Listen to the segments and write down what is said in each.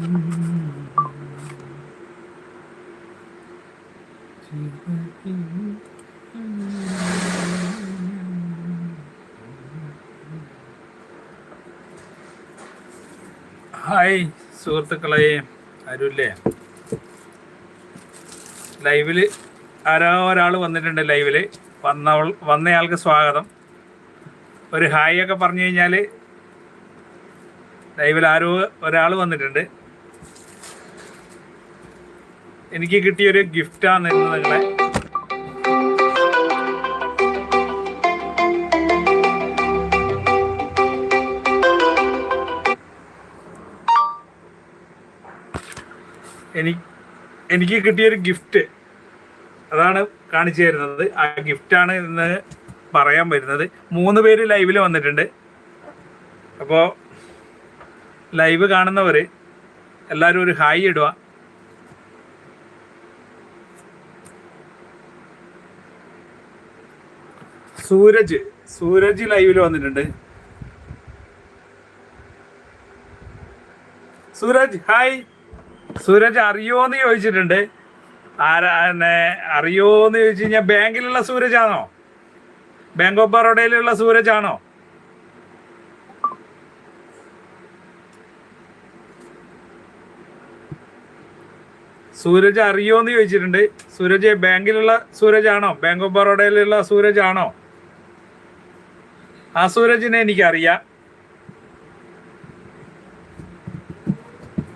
Hi സുഹൃത്തുക്കളെ ആരുമില്ലേ ലൈവിൽ ആരോ ഒരാൾ വന്നിട്ടുണ്ട് ലൈവിൽ. വന്നവൾ വന്നയാൾക്ക് സ്വാഗതം. ഒരു ഹായ് ഒക്കെ പറഞ്ഞു കഴിഞ്ഞാൽ ലൈവിൽ ആരോ ഒരാൾ വന്നിട്ടുണ്ട്. എനിക്ക് കിട്ടിയൊരു ഗിഫ്റ്റാണ് ഇന്ന് നിങ്ങളെ. എനിക്ക് കിട്ടിയൊരു ഗിഫ്റ്റ് അതാണ് കാണിച്ചു തരുന്നത്. ആ ഗിഫ്റ്റാണ് ഇന്ന് പറയാൻ വരുന്നത്. മൂന്ന് പേര് ലൈവിൽ വന്നിട്ടുണ്ട്. അപ്പോൾ ലൈവ് കാണുന്നവർ എല്ലാവരും ഒരു ഹായ് ഇടുക. സൂരജ് സൂരജ് ലൈവിൽ വന്നിട്ടുണ്ട്. സൂരജ് ഹായ് സൂരജ് അറിയോന്ന് ചോദിച്ചിട്ടുണ്ട്. ആരാ അറിയോന്ന് ചോദിച്ചു കഴിഞ്ഞാൽ ബാങ്കിലുള്ള സൂരജ് ആണോ ബാങ്ക് ഓഫ് ബറോഡയിലുള്ള സൂരജ് ആണോ സൂരജ് അറിയോന്ന് ചോദിച്ചിട്ടുണ്ട്. സൂരജ് ബാങ്കിലുള്ള സൂരജ് ആണോ ബാങ്ക് ഓഫ് ബറോഡയിലുള്ള സൂരജ് ആണോ ആ സൂരജിനെ എനിക്കറിയാം.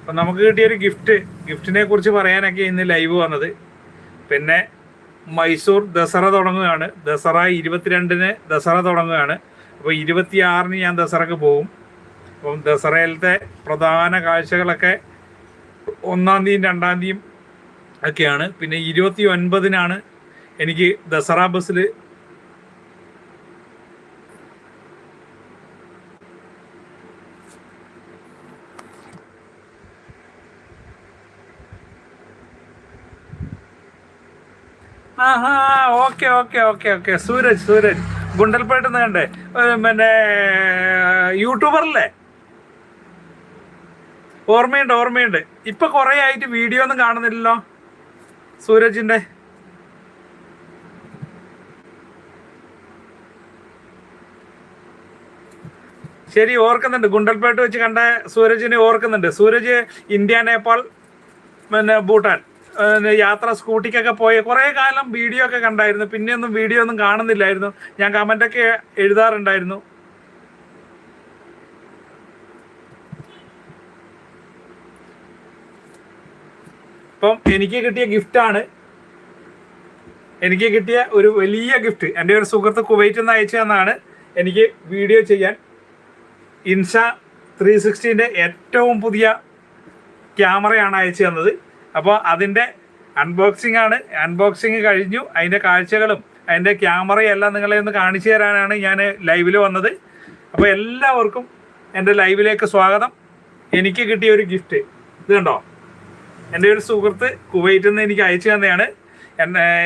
അപ്പം നമുക്ക് കിട്ടിയ ഒരു ഗിഫ്റ്റ് ഗിഫ്റ്റിനെ കുറിച്ച് പറയാനൊക്കെ ഇന്ന് ലൈവ് വന്നത്. പിന്നെ മൈസൂർ ദസറ തുടങ്ങുകയാണ്. ദസറ ഇരുപത്തിരണ്ടിന് ദസറ തുടങ്ങുകയാണ്. അപ്പോൾ ഇരുപത്തിയാറിന് ഞാൻ ദസറക്ക് പോകും. അപ്പം ദസറയിലത്തെ പ്രധാന കാഴ്ചകളൊക്കെ ഒന്നാം തീയതി രണ്ടാം തീയതി ഒക്കെയാണ്. പിന്നെ ഇരുപത്തി ഒൻപതിനാണ് എനിക്ക് ദസറ ബസ്സിൽ ആഹാ okay okay okay okay. Suraj Suraj. Gundlupet കണ്ടേ? പിന്നെ യൂട്യൂബറല്ലേ? ഓർമ്മയുണ്ട് ഓർമ്മയുണ്ട്. ഇപ്പൊ കുറെ ആയിട്ട് വീഡിയോ ഒന്നും കാണുന്നില്ലല്ലോ സൂരജിന്റെ. ശരി ഓർക്കുന്നുണ്ട്. ഗുണ്ടൽപേട്ട് വെച്ച് കണ്ട സൂരജിനെ ഓർക്കുന്നുണ്ട്. സൂരജ് ഇന്ത്യ നേപ്പാൾ പിന്നെ ഭൂട്ടാൻ. യാത്ര സ്കൂട്ടിക്കൊക്കെ പോയ. കുറേ കാലം വീഡിയോ ഒക്കെ കണ്ടായിരുന്നു. പിന്നെയൊന്നും വീഡിയോ ഒന്നും കാണുന്നില്ലായിരുന്നു. ഞാൻ കമന്റ് ഒക്കെ എഴുതാറുണ്ടായിരുന്നു. ഇപ്പം എനിക്ക് കിട്ടിയ ഗിഫ്റ്റ് ആണ്. എനിക്ക് കിട്ടിയ ഒരു വലിയ ഗിഫ്റ്റ് എന്റെ ഒരു സുഹൃത്ത് കുവൈറ്റിൽ നിന്ന് അയച്ചു തന്നാണ് എനിക്ക് വീഡിയോ ചെയ്യാൻ ഇൻസ ത്രീ സിക്സ്റ്റീന്റെ ഏറ്റവും പുതിയ ക്യാമറയാണ് അയച്ചു തന്നത്. അപ്പോൾ അതിന്റെ അൺബോക്സിംഗ് ആണ്. അൺബോക്സിങ് കഴിഞ്ഞു. അതിന്റെ കാഴ്ചകളും അതിന്റെ ക്യാമറയും എല്ലാം നിങ്ങളെ ഒന്ന് കാണിച്ചു തരാനാണ് ഞാൻ ലൈവിൽ വന്നത്. അപ്പോൾ എല്ലാവർക്കും എന്റെ ലൈവിലേക്ക് സ്വാഗതം. എനിക്ക് കിട്ടിയ ഒരു ഗിഫ്റ്റ് ഇത് കണ്ടോ? എന്റെ ഒരു സുഹൃത്ത് കുവൈറ്റിൽ നിന്ന് എനിക്ക് അയച്ചു തന്നെയാണ്.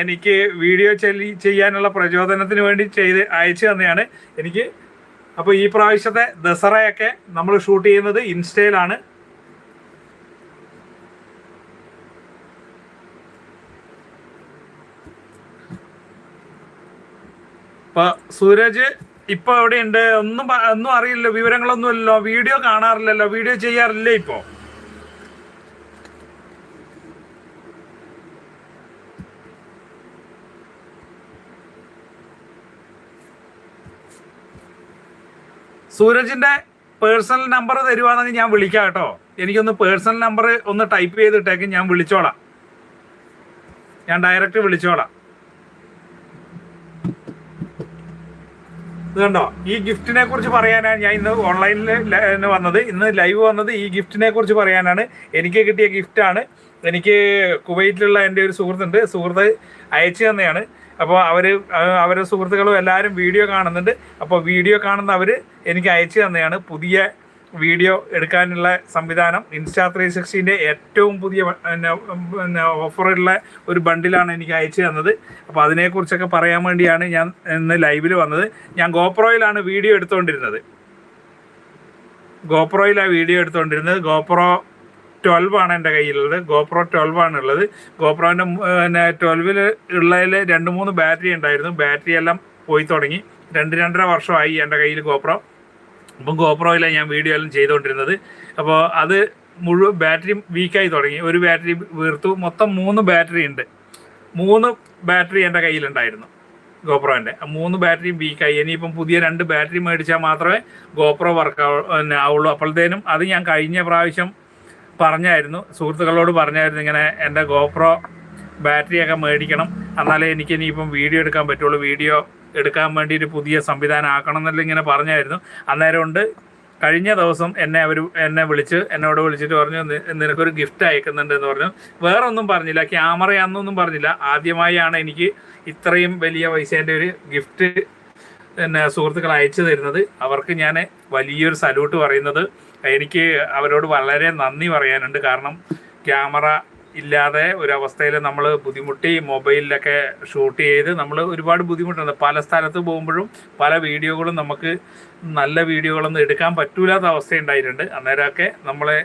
എനിക്ക് വീഡിയോ ചെയ്യാനുള്ള പ്രചോദനത്തിന് വേണ്ടി ചെയ്ത് അയച്ചു തന്നെയാണ് എനിക്ക്. അപ്പോൾ ഈ പ്രാവശ്യത്തെ ദസറയൊക്കെ നമ്മൾ ഷൂട്ട് ചെയ്യുന്നത് ഇൻസ്റ്റയിലാണ്. ഇപ്പൊ സൂരജ് ഇപ്പൊ എവിടെയുണ്ട്? ഒന്നും ഒന്നും അറിയില്ല വിവരങ്ങളൊന്നും ഇല്ലല്ലോ വീഡിയോ കാണാറില്ലല്ലോ വീഡിയോ ചെയ്യാറില്ലേ ഇപ്പോ? സൂരജിന്റെ പേഴ്സണൽ നമ്പർ തരുവാണെങ്കിൽ ഞാൻ വിളിക്കാം കേട്ടോ. എനിക്കൊന്ന് പേഴ്സണൽ നമ്പർ ഒന്ന് ടൈപ്പ് ചെയ്തിട്ടേക്ക് ഞാൻ വിളിച്ചോളാം. ഞാൻ ഡയറക്റ്റ് വിളിച്ചോളാം. ഇത് കണ്ടോ? ഈ ഗിഫ്റ്റിനെ കുറിച്ച് പറയാനാണ് ഞാൻ ഇന്ന് ഓൺലൈനിൽ വന്നത്. ഇന്ന് ലൈവ് വന്നത് ഈ ഗിഫ്റ്റിനെ കുറിച്ച് പറയാനാണ്. എനിക്ക് കിട്ടിയ ഗിഫ്റ്റാണ് എനിക്ക് കുവൈറ്റിലുള്ള എന്റെ ഒരു സുഹൃത്തുണ്ട്. സുഹൃത്ത് അയച്ചു തന്നെയാണ്. അപ്പോൾ അവർ അവരുടെ സുഹൃത്തുക്കളും എല്ലാവരും വീഡിയോ കാണുന്നുണ്ട്. അപ്പോൾ വീഡിയോ കാണുന്ന അവർ എനിക്ക് അയച്ചു തന്നെയാണ്. പുതിയ വീഡിയോ എടുക്കാനുള്ള സംവിധാനം ഇൻസ്റ്റാ ത്രീ സിക്സ്റ്റീന്റെ ഏറ്റവും പുതിയ പിന്നെ ഓഫറുള്ള ഒരു ബണ്ടിലാണ് എനിക്ക് അയച്ചു തന്നത്. അപ്പോൾ അതിനെക്കുറിച്ചൊക്കെ പറയാൻ വേണ്ടിയാണ് ഞാൻ ഇന്ന് ലൈവിൽ വന്നത്. ഞാൻ ഗോപ്രോയിലാണ് വീഡിയോ എടുത്തുകൊണ്ടിരുന്നത് ഗോപ്രോയിലാണ് വീഡിയോ എടുത്തുകൊണ്ടിരുന്നത് ഗോപ്രോ ട്വൽവ് ആണ് എന്റെ കയ്യിലുള്ളത്. ഗോപ്രോ ട്വൽവ് ആണ് ഉള്ളത്. ഗോപ്രോന്റെ പിന്നെ ട്വൽവിൽ ഉള്ളതിൽ രണ്ട് മൂന്ന് ബാറ്ററി ഉണ്ടായിരുന്നു. ബാറ്ററി എല്ലാം പോയി തുടങ്ങി. രണ്ട് രണ്ടര വർഷമായി എന്റെ കയ്യിൽ ഗോപ്രോ അപ്പം ഗോപ്രോയിലാണ് ഞാൻ വീഡിയോ എല്ലാം ചെയ്തുകൊണ്ടിരുന്നത് അപ്പോൾ അത് മുഴുവൻ ബാറ്ററി വീക്കായി തുടങ്ങി. ഒരു ബാറ്ററി വീർത്തു. മൊത്തം മൂന്ന് ബാറ്ററി ഉണ്ട്. മൂന്ന് ബാറ്ററി എന്റെ കയ്യിലുണ്ടായിരുന്നു ഗോപ്രോന്റെ മൂന്ന് ബാറ്ററി വീക്കായി ഇനിയിപ്പം പുതിയ രണ്ട് ബാറ്ററി മേടിച്ചാൽ മാത്രമേ ഗോപ്രോ വർക്ക് ആവുള്ളൂ. അപ്പോഴത്തേനും അത് ഞാൻ കഴിഞ്ഞ പ്രാവശ്യം പറഞ്ഞായിരുന്നു. സുഹൃത്തുക്കളോട് പറഞ്ഞായിരുന്നു ഇങ്ങനെ എന്റെ ഗോപ്രോ ബാറ്ററിയൊക്കെ മേടിക്കണം. എന്നാലേ എനിക്ക് ഇനിയിപ്പം വീഡിയോ എടുക്കാൻ പറ്റുള്ളൂ. വീഡിയോ എടുക്കാൻ വേണ്ടി ഒരു പുതിയ സംവിധാനം ആക്കണം എന്നല്ല ഇങ്ങനെ പറഞ്ഞായിരുന്നു. അന്നേരം കൊണ്ട് കഴിഞ്ഞ ദിവസം എന്നെ അവർ എന്നെ വിളിച്ച് എന്നോട് വിളിച്ചിട്ട് പറഞ്ഞു നിനക്കൊരു ഗിഫ്റ്റ് അയക്കുന്നുണ്ട് എന്ന് പറഞ്ഞു. വേറെ ഒന്നും പറഞ്ഞില്ല ക്യാമറയാണെന്നൊന്നും പറഞ്ഞില്ല. ആദ്യമായാണ് എനിക്ക് ഇത്രയും വലിയ പൈസേന്റെ ഒരു ഗിഫ്റ്റ് എന്നെ സുഹൃത്തുക്കൾ അയച്ചു തരുന്നത്. അവർക്ക് ഞാൻ വലിയൊരു സല്യൂട്ട് പറയുന്നത്. എനിക്ക് അവരോട് വളരെ നന്ദി പറയാനുണ്ട്. കാരണം ക്യാമറ ഇല്ലാതെ ഒരവസ്ഥയിൽ നമ്മൾ ബുദ്ധിമുട്ടി മൊബൈലിലൊക്കെ ഷൂട്ട് ചെയ്ത് നമ്മൾ ഒരുപാട് ബുദ്ധിമുട്ടുണ്ട്. പല സ്ഥലത്ത് പോകുമ്പോഴും പല വീഡിയോകളും നമുക്ക് നല്ല വീഡിയോകളൊന്നും എടുക്കാൻ പറ്റൂലാത്ത അവസ്ഥ ഉണ്ടായിട്ടുണ്ട് അന്നേരമൊക്കെ നമ്മളെ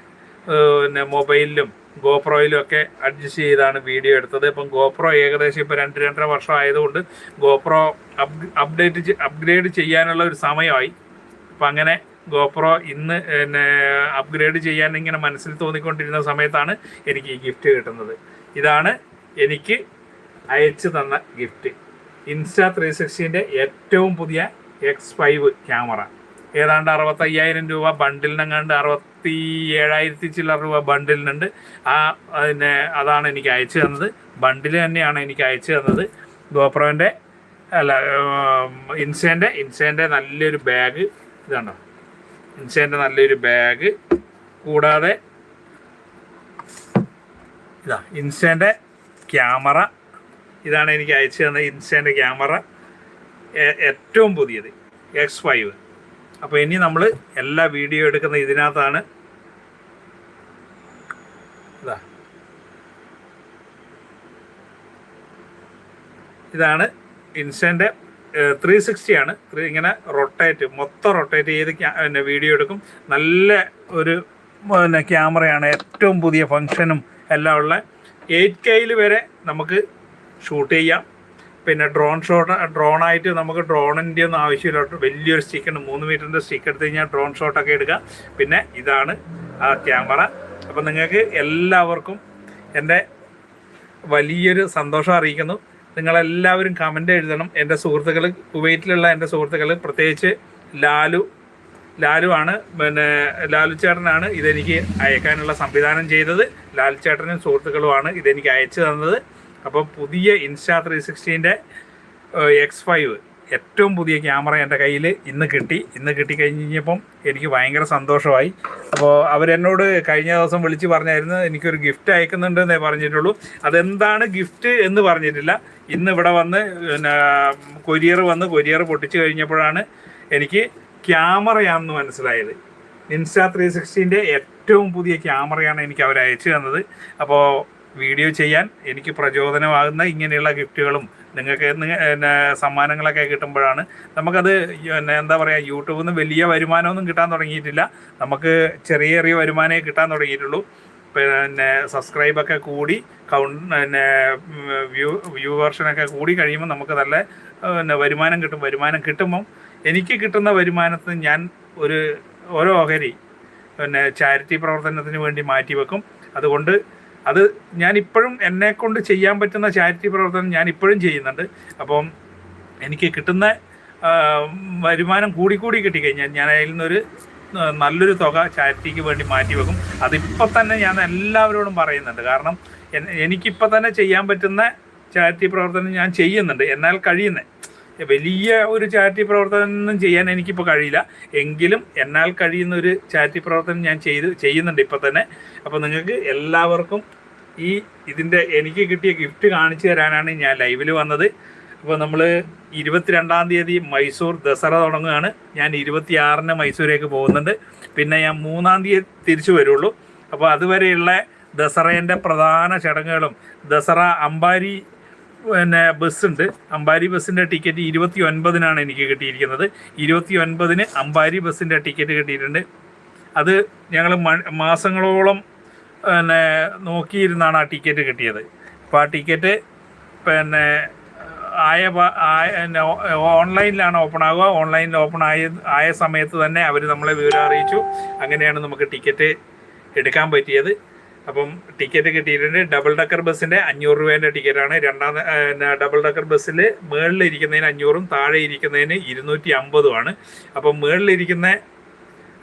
പിന്നെ മൊബൈലിലും ഗോപ്രോയിലും ഒക്കെ അഡ്ജസ്റ്റ് ചെയ്താണ് വീഡിയോ എടുത്തത്. ഇപ്പം ഗോപ്രോ ഏകദേശം ഇപ്പോൾ രണ്ട് രണ്ടര വർഷം ആയതുകൊണ്ട് ഗോപ്രോ അപ്ഡേറ്റ് അപ്ഗ്രേഡ് ചെയ്യാനുള്ള ഒരു സമയമായി. അപ്പം അങ്ങനെ ഗോപ്രോ ഇന്ന് പിന്നെ അപ്ഗ്രേഡ് ചെയ്യാൻ ഇങ്ങനെ മനസ്സിൽ തോന്നിക്കൊണ്ടിരുന്ന സമയത്താണ് എനിക്ക് ഈ ഗിഫ്റ്റ് കിട്ടുന്നത്. ഇതാണ് എനിക്ക് അയച്ചു തന്ന ഗിഫ്റ്റ് ഇൻസ്റ്റാ ത്രീ സിക്സ്റ്റീന്റെ ഏറ്റവും പുതിയ എക്സ് ഫൈവ് ക്യാമറ ഏതാണ്ട് അറുപത്തയ്യായിരം രൂപ ബണ്ടിലിനെങ്ങാണ്ട് അറുപത്തി ഏഴായിരത്തി ചില്ലറ രൂപ ബണ്ടിലിനുണ്ട് ആ പിന്നെ അതാണ് എനിക്ക് അയച്ചു തന്നത്. ബണ്ടിൽ തന്നെയാണ് എനിക്ക് അയച്ചു തന്നത്. ഗോപ്രോന്റെ അല്ല ഇൻസേന്റെ ഇൻസേന്റെ നല്ലൊരു ബാഗ് ഇതാണോ. ഇൻസേന്റെ നല്ലൊരു ബാഗ്. കൂടാതെ ഇതാ ഇൻസേന്റെ ക്യാമറ. ഇതാണ് എനിക്ക് അയച്ചു തന്ന ഇൻസേന്റെ ക്യാമറ. ഏറ്റവും പുതിയത് എക്സ് ഫൈവ് അപ്പോൾ ഇനി നമ്മൾ എല്ലാ വീഡിയോ എടുക്കുന്ന ഇതിനകത്താണ് ഇതാ. ഇതാണ് ഇൻസ്റ്റന്റെ ത്രീ സിക്സ്റ്റി ആണ്. ഇങ്ങനെ റൊട്ടേറ്റ് മൊത്തം റൊട്ടേറ്റ് ചെയ്ത് പിന്നെ വീഡിയോ എടുക്കും. നല്ല ഒരു പിന്നെ ക്യാമറയാണ്. ഏറ്റവും പുതിയ ഫങ്ഷനും എല്ലാം ഉള്ള എയ്റ്റ് കെയിൽ വരെ നമുക്ക് ഷൂട്ട് ചെയ്യാം. പിന്നെ ഡ്രോൺ ഷോട്ട് ഡ്രോണായിട്ട് നമുക്ക് ഡ്രോണിന്റെ ഒന്നും ആവശ്യമില്ല. വലിയൊരു സ്റ്റിക്ക് ഉണ്ട്. മൂന്ന് മീറ്ററിന്റെ സ്റ്റിക്ക് എടുത്ത് കഴിഞ്ഞാൽ ഡ്രോൺ ഷോട്ടൊക്കെ എടുക്കാം. പിന്നെ ഇതാണ് ആ ക്യാമറ. അപ്പം നിങ്ങൾക്ക് എല്ലാവർക്കും എന്റെ വലിയൊരു സന്തോഷം അറിയിക്കുന്നു. നിങ്ങളെല്ലാവരും കമന്റ് എഴുതണം. എന്റെ സുഹൃത്തുക്കൾ കുവൈറ്റിലുള്ള എന്റെ സുഹൃത്തുക്കൾ പ്രത്യേകിച്ച് ലാലു ലാലു ആണ് പിന്നെ ലാലു ചേട്ടനാണ് ഇതെനിക്ക് അയക്കാനുള്ള സംവിധാനം ചെയ്തത്. ലാലു ചേട്ടനും സുഹൃത്തുക്കളുമാണ് ഇതെനിക്ക് അയച്ചു തന്നത്. അപ്പോൾ പുതിയ ഇൻസ്റ്റാ ത്രീ സിക്സ്റ്റീന്റെ എക്സ് ഫൈവ് ഏറ്റവും പുതിയ ക്യാമറ എന്റെ കയ്യിൽ ഇന്ന് കിട്ടി. ഇന്ന് കിട്ടി കഴിഞ്ഞപ്പം എനിക്ക് ഭയങ്കര സന്തോഷമായി. അപ്പോൾ അവരെന്നോട് കഴിഞ്ഞ ദിവസം വിളിച്ച് പറഞ്ഞായിരുന്നു എനിക്കൊരു ഗിഫ്റ്റ് അയക്കുന്നുണ്ടെന്നേ പറഞ്ഞിട്ടുള്ളൂ. അതെന്താണ് ഗിഫ്റ്റ് എന്ന് പറഞ്ഞിട്ടില്ല. ഇന്ന് ഇവിടെ വന്ന് പിന്നെ കൊരിയർ വന്ന് കൊരിയർ പൊട്ടിച്ച് കഴിഞ്ഞപ്പോഴാണ് എനിക്ക് ക്യാമറയാണെന്ന് മനസ്സിലായത്. ഇൻസ്റ്റാ ത്രീ സിക്സ്റ്റീന്റെ ഏറ്റവും പുതിയ ക്യാമറയാണ് എനിക്ക് അവർ അയച്ചു തന്നത്. അപ്പോൾ വീഡിയോ ചെയ്യാൻ എനിക്ക് പ്രചോദനമാകുന്ന ഇങ്ങനെയുള്ള ഗിഫ്റ്റുകളും നിങ്ങൾക്ക് നിങ്ങ- പിന്നെ സമ്മാനങ്ങളൊക്കെ കിട്ടുമ്പോഴാണ് നമുക്കത് പിന്നെ എന്താ പറയുക യൂട്യൂബിൽ നിന്ന് വലിയ വരുമാനമൊന്നും കിട്ടാൻ തുടങ്ങിയിട്ടില്ല. നമുക്ക് ചെറിയ ചെറിയ വരുമാനമേ കിട്ടാൻ തുടങ്ങിയിട്ടുള്ളൂ. പിന്നെ സബ്സ്ക്രൈബൊക്കെ കൂടി കൗണ്ട് പിന്നെ വ്യൂ വ്യൂവേർഷനൊക്കെ കൂടി കഴിയുമ്പോൾ നമുക്ക് നല്ല പിന്നെ വരുമാനം കിട്ടും. വരുമാനം കിട്ടുമ്പം എനിക്ക് കിട്ടുന്ന വരുമാനത്തിന് ഞാൻ ഒരു ഓരോ ഓഹരി പിന്നെ ചാരിറ്റി പ്രവർത്തനത്തിന് വേണ്ടി മാറ്റി വെക്കും. അതുകൊണ്ട് അത് ഞാൻ ഇപ്പോഴും എന്നെ കൊണ്ട് ചെയ്യാൻ പറ്റുന്ന ചാരിറ്റി പ്രവർത്തനം ഞാൻ ഇപ്പോഴും ചെയ്യുന്നുണ്ട്. അപ്പം എനിക്ക് കിട്ടുന്ന വരുമാനം കൂടി കൂടി കിട്ടിക്കഴിഞ്ഞാൽ ഞാൻ അതിൽ നിന്നൊരു നല്ലൊരു തുക ചാരിറ്റിക്ക് വേണ്ടി മാറ്റിവെക്കും അതിപ്പോൾ തന്നെ ഞാൻ എല്ലാവരോടും പറയുന്നുണ്ട്. കാരണം എനിക്കിപ്പോൾ തന്നെ ചെയ്യാൻ പറ്റുന്ന ചാരിറ്റി പ്രവർത്തനം ഞാൻ ചെയ്യുന്നുണ്ട്. എന്നാൽ കഴിയുന്നത് വലിയ ഒരു ചാരിറ്റി പ്രവർത്തനമൊന്നും ചെയ്യാൻ എനിക്കിപ്പോൾ കഴിയില്ല. എങ്കിലും എന്നാൽ കഴിയുന്ന ഒരു ചാരിറ്റി പ്രവർത്തനം ഞാൻ ചെയ്ത് ചെയ്യുന്നുണ്ട് ഇപ്പോൾ തന്നെ. അപ്പോൾ നിങ്ങൾക്ക് എല്ലാവർക്കും ഈ ഇതിന്റെ എനിക്ക് കിട്ടിയ ഗിഫ്റ്റ് കാണിച്ചു തരാനാണ് ഞാൻ ലൈവിൽ വന്നത്. അപ്പോൾ നമ്മൾ ഇരുപത്തിരണ്ടാം തീയതി മൈസൂർ ദസറ തുടങ്ങുകയാണ്. ഞാൻ ഇരുപത്തിയാറിന് മൈസൂരേക്ക് പോകുന്നുണ്ട്. പിന്നെ ഞാൻ മൂന്നാം തീയതി തിരിച്ചു വരുള്ളൂ. അപ്പോൾ അതുവരെയുള്ള ദസറേന്റെ പ്രധാന ചടങ്ങുകളും ദസറ അമ്പാരി പിന്നെ ബസ്സുണ്ട് അമ്പാരി ബസ്സിന്റെ ടിക്കറ്റ് ഇരുപത്തി ഒൻപതിനാണ് എനിക്ക് കിട്ടിയിരിക്കുന്നത്. ഇരുപത്തി ഒൻപതിന് അമ്പാരി ബസ്സിന്റെ ടിക്കറ്റ് കിട്ടിയിട്ടുണ്ട്. അത് ഞങ്ങൾ മാസങ്ങളോളം പിന്നെ നോക്കിയിരുന്നാണ് ആ ടിക്കറ്റ് കിട്ടിയത്. അപ്പോൾ ആ ടിക്കറ്റ് പിന്നെ ആയ ഓൺലൈനിലാണ് ഓപ്പൺ ആവുക ഓൺലൈനിൽ ഓപ്പൺ ആയ ആയ സമയത്ത് തന്നെ അവർ നമ്മളെ വിവരം അറിയിച്ചു. അങ്ങനെയാണ് നമുക്ക് ടിക്കറ്റ് എടുക്കാൻ പറ്റിയത്. അപ്പം ടിക്കറ്റ് കിട്ടിയിട്ടുണ്ട്. ഡബിൾ ഡക്കർ ബസ്സിന്റെ അഞ്ഞൂറ് രൂപേന്റെ ടിക്കറ്റാണ്. രണ്ടാം ഡബിൾ ഡക്കർ ബസ്സിൽ മുകളിൽ ഇരിക്കുന്നതിന് അഞ്ഞൂറും താഴെ ഇരിക്കുന്നതിന് ഇരുന്നൂറ്റി അമ്പതുമാണ്. അപ്പം മുകളിലിരിക്കുന്ന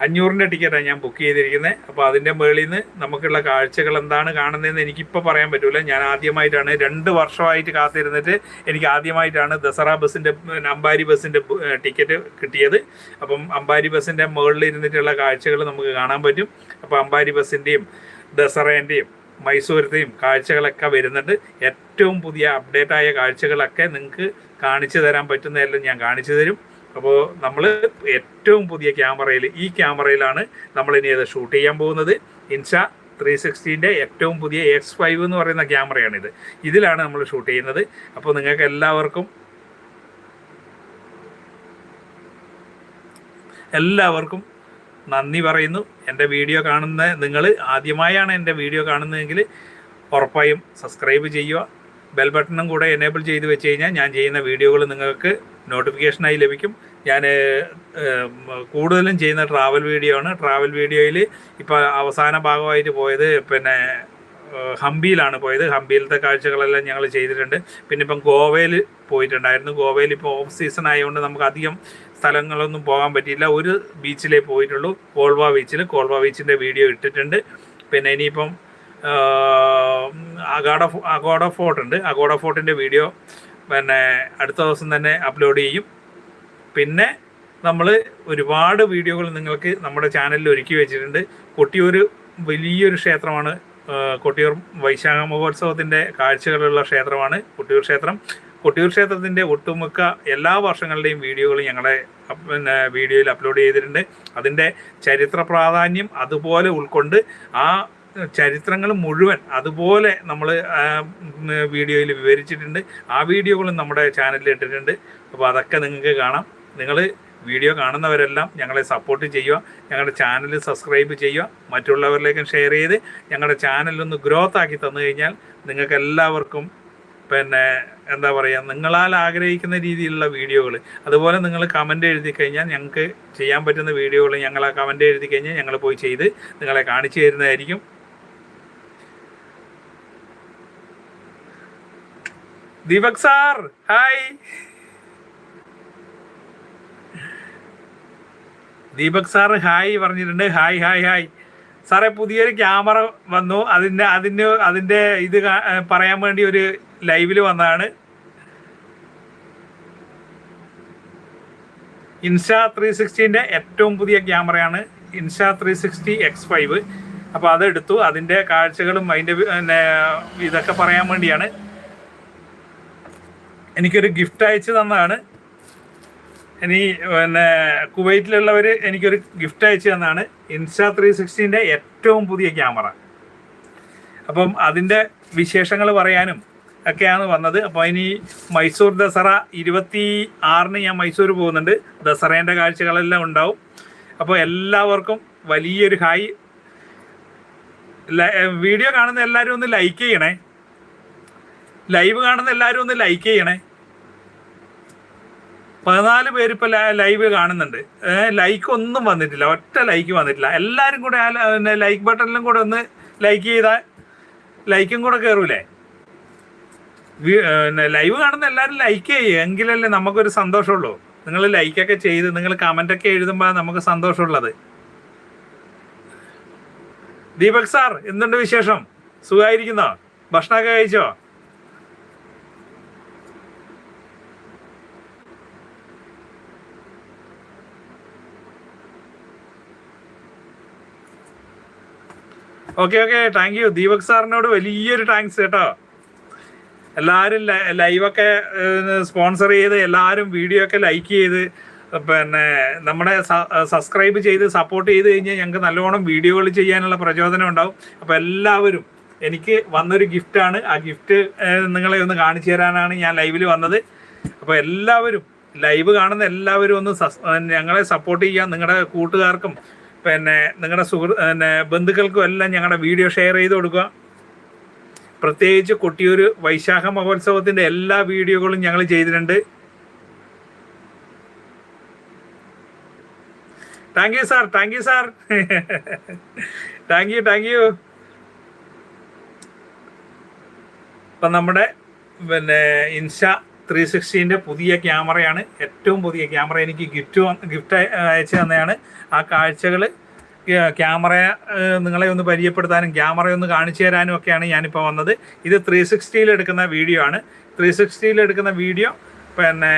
അഞ്ഞൂറിന്റെ ടിക്കറ്റാണ് ഞാൻ ബുക്ക് ചെയ്തിരിക്കുന്നത് അപ്പോൾ അതിന്റെ മുകളിൽ നിന്ന് നമുക്കുള്ള കാഴ്ചകൾ എന്താണ് കാണുന്നതെന്ന് എനിക്കിപ്പോൾ പറയാൻ പറ്റില്ല ഞാൻ ആദ്യമായിട്ടാണ് രണ്ട് വർഷമായിട്ട് കാത്തിരുന്നിട്ട് എനിക്ക് ആദ്യമായിട്ടാണ് ദസറ ബസ്സിന്റെ അമ്പാരി ബസ്സിന്റെ ടിക്കറ്റ് കിട്ടിയത്. അപ്പം അമ്പാരി ബസ്സിന്റെ മുകളിൽ ഇരുന്നിട്ടുള്ള കാഴ്ചകൾ നമുക്ക് കാണാൻ പറ്റും. അപ്പോൾ അമ്പാരി ബസ്സിന്റെയും ദസറേന്റെയും മൈസൂരത്തെയും കാഴ്ചകളൊക്കെ വരുന്നുണ്ട്. ഏറ്റവും പുതിയ അപ്ഡേറ്റ് ആയ കാഴ്ചകളൊക്കെ നിങ്ങൾക്ക് കാണിച്ചു തരാൻ പറ്റുന്നതെല്ലാം ഞാൻ കാണിച്ചു തരും. അപ്പോൾ നമ്മൾ ഏറ്റവും പുതിയ ക്യാമറയിൽ ഈ ക്യാമറയിലാണ് നമ്മൾ ഇനി അത് ഷൂട്ട് ചെയ്യാൻ പോകുന്നത്. ഇൻഷ ത്രീ സിക്സ്റ്റീന്റെ ഏറ്റവും പുതിയ എക്സ് ഫൈവ് എന്ന് പറയുന്ന ക്യാമറയാണിത്. ഇതിലാണ് നമ്മൾ ഷൂട്ട് ചെയ്യുന്നത്. അപ്പോൾ നിങ്ങൾക്ക് എല്ലാവർക്കും എല്ലാവർക്കും നന്ദി പറയുന്നു. എന്റെ വീഡിയോ കാണുന്ന നിങ്ങൾ ആദ്യമായാണ് എന്റെ വീഡിയോ കാണുന്നതെങ്കിൽ ഉറപ്പായും സബ്സ്ക്രൈബ് ചെയ്യുക. ബെൽ ബട്ടണും കൂടെ എനേബിൾ ചെയ്ത് വെച്ച് കഴിഞ്ഞാൽ ഞാൻ ചെയ്യുന്ന വീഡിയോകൾ നിങ്ങൾക്ക് നോട്ടിഫിക്കേഷനായി ലഭിക്കും. ഞാൻ കൂടുതലും ചെയ്യുന്ന ട്രാവൽ വീഡിയോ ആണ്. ട്രാവൽ വീഡിയോയിൽ ഇപ്പോൾ അവസാന ഭാഗമായിട്ട് പോയത് പിന്നെ ഹംപിയിലാണ് പോയത്. ഹംപിയിലത്തെ കാഴ്ചകളെല്ലാം ഞങ്ങൾ ചെയ്തിട്ടുണ്ട്. പിന്നെ ഇപ്പം ഗോവയിൽ പോയിട്ടുണ്ടായിരുന്നു. ഗോവയിൽ ഇപ്പോൾ ഓഫ് സീസൺ ആയതുകൊണ്ട് നമുക്ക് അധികം സ്ഥലങ്ങളൊന്നും പോകാൻ പറ്റിയില്ല. ഒരു ബീച്ചിലേ പോയിട്ടുള്ളൂ. കോൾവ ബീച്ചിൽ കോൾവ ബീച്ചിന്റെ വീഡിയോ ഇട്ടിട്ടുണ്ട്. പിന്നെ ഇനിയിപ്പം അഗാഡ അഗോഡ ഫോർട്ട് ഉണ്ട് അഗോഡ ഫോർട്ടിന്റെ വീഡിയോ പിന്നെ അടുത്ത ദിവസം തന്നെ അപ്ലോഡ് ചെയ്യും. പിന്നെ നമ്മൾ ഒരുപാട് വീഡിയോകൾ നിങ്ങൾക്ക് നമ്മുടെ ചാനലിൽ ഒരുക്കി വെച്ചിട്ടുണ്ട്. കൊട്ടിയൂർ വലിയൊരു ക്ഷേത്രമാണ്. കൊട്ടിയൂർ വൈശാഖ മഹോത്സവത്തിന്റെ കാഴ്ചകളുള്ള ക്ഷേത്രമാണ് കൊട്ടിയൂർ ക്ഷേത്രം. കൊട്ടിയൂർ ക്ഷേത്രത്തിന്റെ ഒട്ടുമുക്ക എല്ലാ വർഷങ്ങളുടെയും വീഡിയോകൾ ഞങ്ങളെ പിന്നെ വീഡിയോയിൽ അപ്ലോഡ് ചെയ്തിട്ടുണ്ട്. അതിന്റെ ചരിത്ര പ്രാധാന്യം അതുപോലെ ഉൾക്കൊണ്ട് ആ ചരിത്രങ്ങൾ മുഴുവൻ അതുപോലെ നമ്മൾ വീഡിയോയിൽ വിവരിച്ചിട്ടുണ്ട്. ആ വീഡിയോകളും നമ്മുടെ ചാനലിൽ ഇട്ടിട്ടുണ്ട്. അപ്പോൾ അതൊക്കെ നിങ്ങൾക്ക് കാണാം. നിങ്ങൾ വീഡിയോ കാണുന്നവരെല്ലാം ഞങ്ങളെ സപ്പോർട്ട് ചെയ്യുക. ഞങ്ങളുടെ ചാനൽ സബ്സ്ക്രൈബ് ചെയ്യുക. മറ്റുള്ളവരിലേക്കും ഷെയർ ചെയ്ത് ഞങ്ങളുടെ ചാനലൊന്ന് ഗ്രോത്ത് ആക്കി തന്നു കഴിഞ്ഞാൽ നിങ്ങൾക്ക് എല്ലാവർക്കും പിന്നെ എന്താ പറയുക നിങ്ങളാൽ ആഗ്രഹിക്കുന്ന രീതിയിലുള്ള വീഡിയോകൾ അതുപോലെ നിങ്ങൾ കമന്റ് എഴുതി കഴിഞ്ഞാൽ ഞങ്ങൾക്ക് ചെയ്യാൻ പറ്റുന്ന വീഡിയോകൾ ഞങ്ങൾ ആ കമന്റ് എഴുതി കഴിഞ്ഞാൽ ഞങ്ങൾ പോയി ചെയ്ത് നിങ്ങളെ കാണിച്ചു തരുന്നതായിരിക്കും. Deepak sir hi Deepak sir hi പറഞ്ഞിട്ടുണ്ട്. ഹായ് ഹായ് ഹായ് സാറേ പുതിയൊരു ക്യാമറ വന്നു. അതിന്റെ അതിന് അതിന്റെ ഇത് പറയാൻ വേണ്ടി ഒരു ലൈവിൽ വന്നതാണ്. ഇൻസ്റ്റാ ത്രീ സിക്സ്റ്റീന്റെ ഏറ്റവും പുതിയ ക്യാമറയാണ് Insta three sixty X five. അപ്പോൾ അതെടുത്തു. അതിന്റെ കാഴ്ചകളും അതിന്റെ ഇതൊക്കെ പറയാൻ വേണ്ടിയാണ്. എനിക്കൊരു ഗിഫ്റ്റ് അയച്ചു തന്നാണ് ഇനി പിന്നെ കുവൈറ്റിലുള്ളവർ എനിക്കൊരു ഗിഫ്റ്റ് അയച്ചു തന്നാണ് ഇൻസ്റ്റാ ത്രീ സിക്സ്റ്റീന്റെ ഏറ്റവും പുതിയ ക്യാമറ അപ്പം അതിന്റെ വിശേഷങ്ങൾ പറയാനും ഒക്കെയാണ് വന്നത്. അപ്പോൾ ഇനി മൈസൂർ ദസറ ഇരുപത്തി ആറിന് ഞാൻ മൈസൂർ പോകുന്നുണ്ട്. ദസറേന്റെ കാഴ്ചകളെല്ലാം ഉണ്ടാവും. അപ്പോൾ എല്ലാവർക്കും വലിയൊരു ഹായ്. വീഡിയോ കാണുന്ന എല്ലാവരും ഒന്ന് ലൈക്ക് ചെയ്യണേ. ലൈവ് കാണുന്ന എല്ലാവരും ഒന്ന് ലൈക്ക് ചെയ്യണേ. പതിനാല് പേര് ഇപ്പൊ ലൈവ് കാണുന്നുണ്ട്. ലൈക്ക് ഒന്നും വന്നിട്ടില്ല. ഒറ്റ ലൈക്ക് വന്നിട്ടില്ല. എല്ലാരും കൂടെ ആ ലൈക്ക് ബട്ടണിലും കൂടെ ഒന്ന് ലൈക്ക് ചെയ്താൽ ലൈക്കും കൂടെ കയറൂലേ ലൈവ് കാണുന്ന എല്ലാവരും ലൈക്ക് ചെയ്യുക എങ്കിലല്ലേ നമുക്കൊരു സന്തോഷമുള്ളൂ. നിങ്ങൾ ലൈക്കൊക്കെ ചെയ്ത് നിങ്ങൾ കമന്റ് ഒക്കെ എഴുതുമ്പോൾ നമുക്ക് സന്തോഷമുള്ളത്. ദീപക് സാർ എന്തുണ്ട് വിശേഷം? സുഖമായിരിക്കുന്നോ ഭക്ഷണമൊക്കെ കഴിച്ചോ? Okay okay thank you Deepak സാറിനോട് വലിയൊരു താങ്ക്സ് കേട്ടോ. എല്ലാവരും ലൈവൊക്കെ സ്പോൺസർ ചെയ്ത് എല്ലാവരും വീഡിയോ ഒക്കെ ലൈക്ക് ചെയ്ത് പിന്നെ നമ്മുടെ സബ്സ്ക്രൈബ് ചെയ്ത് സപ്പോർട്ട് ചെയ്ത് കഴിഞ്ഞാൽ ഞങ്ങൾക്ക് നല്ലോണം വീഡിയോകൾ ചെയ്യാനുള്ള പ്രചോദനം ഉണ്ടാവും. അപ്പോൾ എല്ലാവരും എനിക്ക് വന്നൊരു ഗിഫ്റ്റാണ് ആ ഗിഫ്റ്റ് നിങ്ങളെ ഒന്ന് കാണിച്ചു തരാനാണ് ഞാൻ ലൈവിൽ വന്നത്. അപ്പോൾ എല്ലാവരും ലൈവ് കാണുന്ന എല്ലാവരും ഒന്ന് ഞങ്ങളെ സപ്പോർട്ട് ചെയ്യാൻ നിങ്ങളുടെ കൂട്ടുകാർക്കും പിന്നെ നിങ്ങളുടെ സുഹൃത്ത് പിന്നെ ബന്ധുക്കൾക്കും എല്ലാം ഞങ്ങളുടെ വീഡിയോ ഷെയർ ചെയ്ത് കൊടുക്കുക. പ്രത്യേകിച്ച് കൊട്ടിയൂർ വൈശാഖ മഹോത്സവത്തിന്റെ എല്ലാ വീഡിയോകളും ഞങ്ങൾ ചെയ്തിട്ടുണ്ട്. Thank you sir thank you sir thank you thank you അപ്പം നമ്മുടെ പിന്നെ ഇൻഷ ത്രീ സിക്സ്റ്റീന്റെ പുതിയ ക്യാമറയാണ്. ഏറ്റവും പുതിയ ക്യാമറ എനിക്ക് ഗിഫ്റ്റ് ഗിഫ്റ്റ് അയച്ചു തന്നെയാണ് ആ കാഴ്ചകൾ ക്യാമറ നിങ്ങളെ ഒന്ന് പരിചയപ്പെടുത്താനും ക്യാമറ ഒന്ന് കാണിച്ചു തരാനും ഒക്കെയാണ് ഞാനിപ്പോൾ വന്നത്. ഇത് ത്രീ സിക്സ്റ്റിയിൽ എടുക്കുന്ന വീഡിയോ ആണ്. ത്രീ സിക്സ്റ്റിയിൽ എടുക്കുന്ന വീഡിയോ പിന്നെ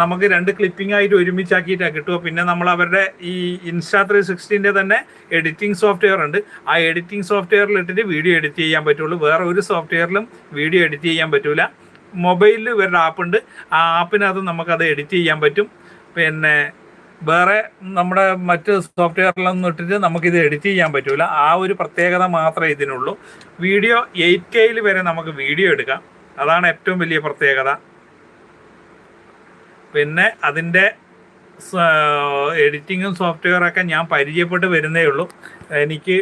നമുക്ക് രണ്ട് ക്ലിപ്പിംഗ് ആയിട്ട് ഒരുമിച്ചാക്കിയിട്ടാണ് കിട്ടുക. പിന്നെ നമ്മൾ അവരുടെ ഈ ഇൻസ്റ്റാ ത്രീ സിക്സ്റ്റീന്റെ തന്നെ എഡിറ്റിംഗ് സോഫ്റ്റ്വെയർ ഉണ്ട്. ആ എഡിറ്റിംഗ് സോഫ്റ്റ്വെയറിൽ ഇട്ടിട്ട് വീഡിയോ എഡിറ്റ് ചെയ്യാൻ പറ്റുള്ളൂ. വേറെ ഒരു സോഫ്റ്റ്വെയറിലും വീഡിയോ എഡിറ്റ് ചെയ്യാൻ പറ്റില്ല മൊബൈലിൽ വരുന്ന ആപ്പുണ്ട്. ആ ആപ്പിനകത്ത് നമുക്കത് എഡിറ്റ് ചെയ്യാൻ പറ്റും. പിന്നെ വേറെ നമ്മുടെ മറ്റ് സോഫ്റ്റ്വെയറിലൊന്നും ഇട്ടിട്ട് നമുക്കിത് എഡിറ്റ് ചെയ്യാൻ പറ്റില്ല ആ ഒരു പ്രത്യേകത മാത്രമേ ഇതിനുള്ളൂ. വീഡിയോ എയ്റ്റ് കെയിൽ വരെ നമുക്ക് വീഡിയോ എടുക്കാം. അതാണ് ഏറ്റവും വലിയ പ്രത്യേകത. പിന്നെ അതിന്റെ എഡിറ്റിങ്ങും സോഫ്റ്റ്വെയറൊക്കെ ഞാൻ പരിചയപ്പെട്ട് വരുന്നേ ഉള്ളൂ. എനിക്ക്